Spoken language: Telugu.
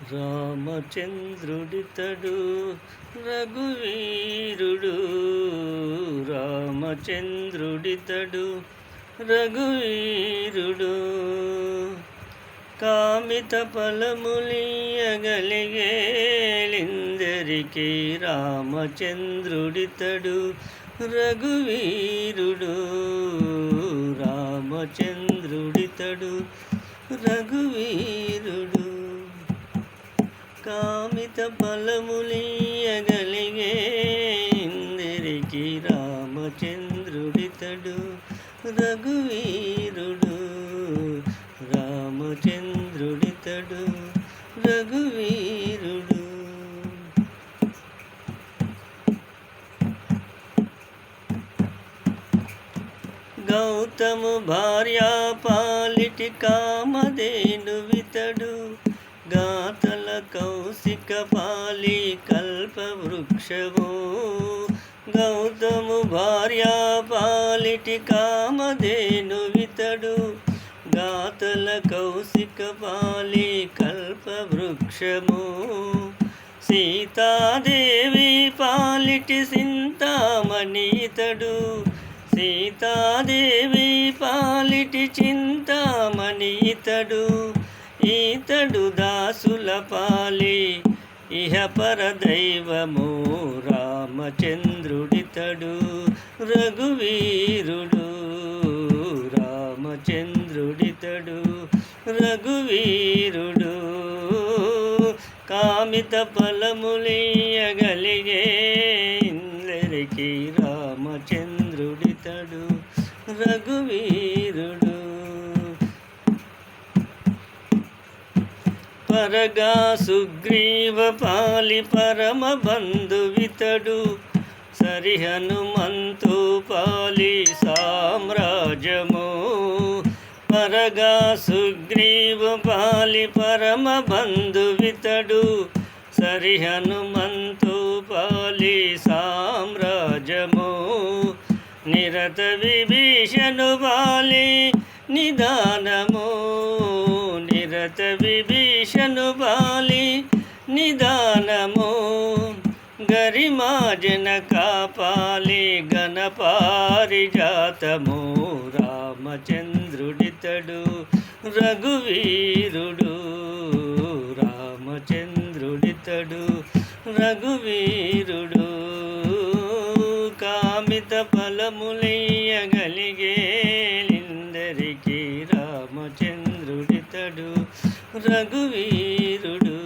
రామచంద్రుడితడు రఘువీరుడు. రామచంద్రుడితడు రఘువీరుడు. కామిత ఫలములియగలిగేలిందరికీ రామచంద్రుడితడు రఘువీరుడు. రామచంద్రుడితడు రఘువీరుడు. కామిత ఫలములియగలిగే ఇందరికి రామచంద్రుడితడు రఘువీరుడు రామచంద్రుడితడు రఘువీరుడు. గౌతము భార్యా పాలిటి కామధేను వితడు గాతల కౌశిక పాలి కల్పవృక్షము గౌతము భార్యా పాలిటి కామధేను వితడు గాతల కౌశిక పాలి కల్పవృక్షము సీతాదేవి పాలిటి చింతామణితడు సీతాదేవి పాలిటి చింతామణితడు ఈతడు దాసుల పాలి ఇహ పరదైవము రామచంద్రుడితడు రఘువీరుడు రామచంద్రుడితడు రఘువీరుడు. కామిత ఫలములియగలిగే ఇందరికీ రామచంద్రుడితడు రఘువీరుడు. పరగా సుగ్రీవ పాలి పరమ బంధువితడు. సరి హనుమంతు పాలి సామ్రాజ్యము. పరగా సుగ్రీవ పాలి పరమ బంధువితడు. సరి హనుమంతు పాలి సామ్రాజ్యము. నిరత విభీషణు పాలి నిదానము. నిరత విభీషణు బాలి నిదానము గరిమాజన కాపాలి గణపారిజాతము రామచంద్రుడితడు రఘువీరుడు రామచంద్రుడితడు రఘువీరుడు. కామిత ఫలములయ్యగలిగేలిందరికి అతడు రఘువీరుడు